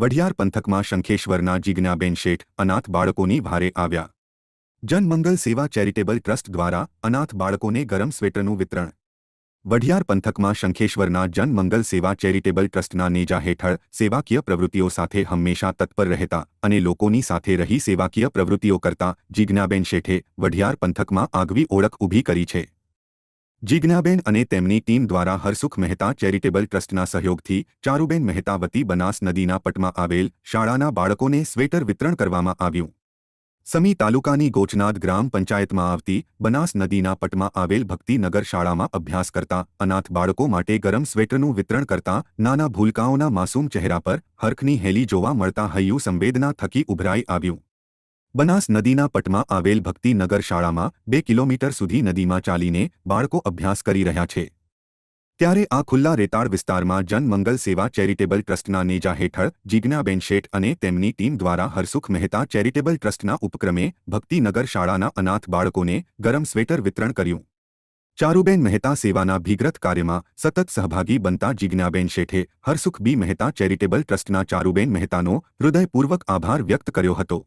વઢિયાર પંથકમાં શંખેશ્વરના જીજ્ઞાબેન શેઠ અનાથ બાળકોની ભારે આવ્યા. જનમંગલ સેવા ચેરિટેબલ ટ્રસ્ટ દ્વારા અનાથ બાળકોને ગરમ સ્વેટરનું વિતરણ. વઢિયાર પંથકમાં શંખેશ્વરના જનમંગલ સેવા ચેરિટેબલ ટ્રસ્ટના નેજા હેઠળ સેવાકીય પ્રવૃત્તિઓ સાથે હંમેશા તત્પર રહેતા અને લોકોની સાથે રહી સેવાકીય પ્રવૃત્તિઓ કરતા જીજ્ઞાબેન શેઠે વઢિયાર પંથકમાં આગવી ઓળખ ઊભી કરી છે. જીજ્ઞાબેન અને તેમની ટીમ દ્વારા હરસુખ મહેતા ચેરિટેબલ ટ્રસ્ટના સહયોગથી ચારુબેન મહેતા વતી બનાસ નદીના પટમાં આવેલ શાળાના બાળકોને સ્વેટર વિતરણ કરવામાં આવ્યું. સમી તાલુકાની ગોચનાદ ગ્રામ પંચાયતમાં આવતી બનાસ નદીના પટમાં આવેલ ભક્તિનગર શાળામાં અભ્યાસ કરતા અનાથ બાળકો માટે ગરમ સ્વેટરનું વિતરણ કરતા નાના ભૂલકાઓના માસૂમ ચહેરા પર હરખની હેલી જોવા મળતા હૈયું સંવેદના થકી ઉભરાઈ આવ્યું. બનાસ નદીના પટમાં આવેલ ભક્તિનગર શાળામાં બે કિલોમીટર સુધી નદીમાં ચાલીને બાળકો અભ્યાસ કરી રહ્યા છે. ત્યારે આ ખુલ્લા રેતાળ વિસ્તારમાં જનમંગલ સેવા ચેરિટેબલ ટ્રસ્ટના નેજા હેઠળ જીજ્ઞાબેન શેઠ અને તેમની ટીમ દ્વારા હરસુખ મહેતા ચેરિટેબલ ટ્રસ્ટના ઉપક્રમે ભક્તિનગર શાળાના અનાથ બાળકોને ગરમ સ્વેટર વિતરણ કર્યું. ચારુબેન મહેતા સેવાના ભીગ્રત કાર્યમાં સતત સહભાગી બનતા જીજ્ઞાબેન શેઠે હરસુખ બી મહેતા ચેરિટેબલ ટ્રસ્ટના ચારુબેન મહેતાનો હૃદયપૂર્વક આભાર વ્યક્ત કર્યો હતો.